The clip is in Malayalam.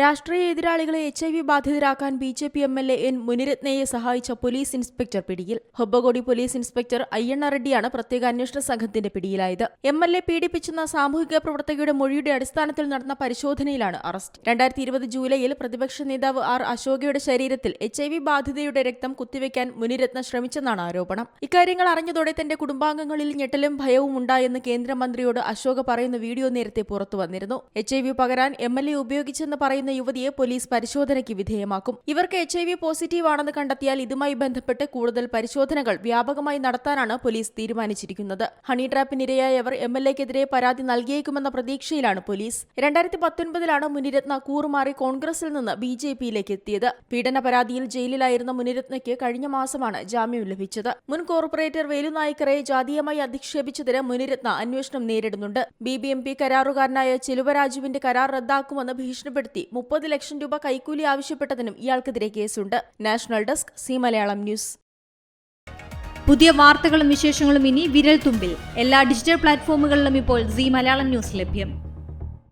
രാഷ്ട്രീയ എതിരാളികളെ H I V ബാധിതരാക്കാൻ B J P M L A N മുനിരത്നയെ സഹായിച്ച പോലീസ് ഇൻസ്പെക്ടർ പിടിയിൽ. ഹൊബ്ബകോടി പോലീസ് ഇൻസ്പെക്ടർ അയ്യണ്ണ റെഡ്ഡിയാണ് പ്രത്യേക അന്വേഷണ സംഘത്തിന്റെ പിടിയിലായത്. എം എൽ എ പീഡിപ്പിച്ചെന്ന സാമൂഹിക പ്രവർത്തകയുടെ മൊഴിയുടെ അടിസ്ഥാനത്തിൽ നടന്ന പരിശോധനയിലാണ് അറസ്റ്റ്. രണ്ടായിരത്തി ഇരുപത് ജൂലൈയിൽ പ്രതിപക്ഷ നേതാവ് ആർ അശോകയുടെ ശരീരത്തിൽ എച്ച് ഐ വി ബാധിതയുടെ രക്തം കുത്തിവെക്കാൻ മുനിരത്ന ശ്രമിച്ചെന്നാണ് ആരോപണം. ഇക്കാര്യങ്ങൾ അറിഞ്ഞതോടെ തന്റെ കുടുംബാംഗങ്ങളിൽ ഞെട്ടലും ഭയവും ഉണ്ടായെന്ന് കേന്ദ്രമന്ത്രിയോട് അശോക പറയുന്ന വീഡിയോ നേരത്തെ പുറത്തു വന്നിരുന്നു. എച്ച് ഐ വി പകരാൻ എം എൽ എ ഉപയോഗിച്ചെന്ന് പറയുന്ന യുവതിയെ പോലീസ് പരിശോധനയ്ക്ക് വിധേയമാക്കും. ഇവർക്ക് എച്ച് ഐ വി പോസിറ്റീവ് ആണെന്ന് കണ്ടെത്തിയാൽ ഇതുമായി ബന്ധപ്പെട്ട് കൂടുതൽ പരിശോധനകൾ വ്യാപകമായി നടത്താനാണ് പോലീസ് തീരുമാനിച്ചിരിക്കുന്നത്. ഹണി ട്രാപ്പിനിരയായവർ എം എൽ എക്കെതിരെ പരാതി നൽകിയേക്കുമെന്ന പ്രതീക്ഷയിലാണ് പോലീസ്. രണ്ടായിരത്തി പത്തൊൻപതിലാണ് മുനിരത്ന കൂറുമാറി കോൺഗ്രസിൽ നിന്ന് ബി ജെ പിയിലേക്ക് എത്തിയത്. പീഡന പരാതിയിൽ ജയിലിലായിരുന്ന മുനിരത്നയ്ക്ക് കഴിഞ്ഞ മാസമാണ് ജാമ്യം ലഭിച്ചത്. മുൻ കോർപ്പറേറ്റർ വേലുനായ്ക്കറെ ജാതീയമായി അധിക്ഷേപിച്ചതിന് മുനിരത്ന അന്വേഷണം നേരിടുന്നുണ്ട്. ബി ബി എം പി കരാറുകാരനായ ചെലുവരാജുവിന്റെ കരാർ റദ്ദാക്കുമെന്ന് ഭീഷണിപ്പെടുത്തി മുപ്പത് ലക്ഷം രൂപ കൈക്കൂലി ആവശ്യപ്പെട്ടതിനും ഇയാൾക്കെതിരെ കേസുണ്ട്. National desk Zee Malayalam news. പുതിയ വാർത്തകളും വിശേഷങ്ങളും ഇനി വിരൽ തുമ്പിൽ എല്ലാ ഡിജിറ്റൽ പ്ലാറ്റ്ഫോമുകളിലും ഇപ്പോൾ സി മലയാളം ന്യൂസ് ലഭ്യം.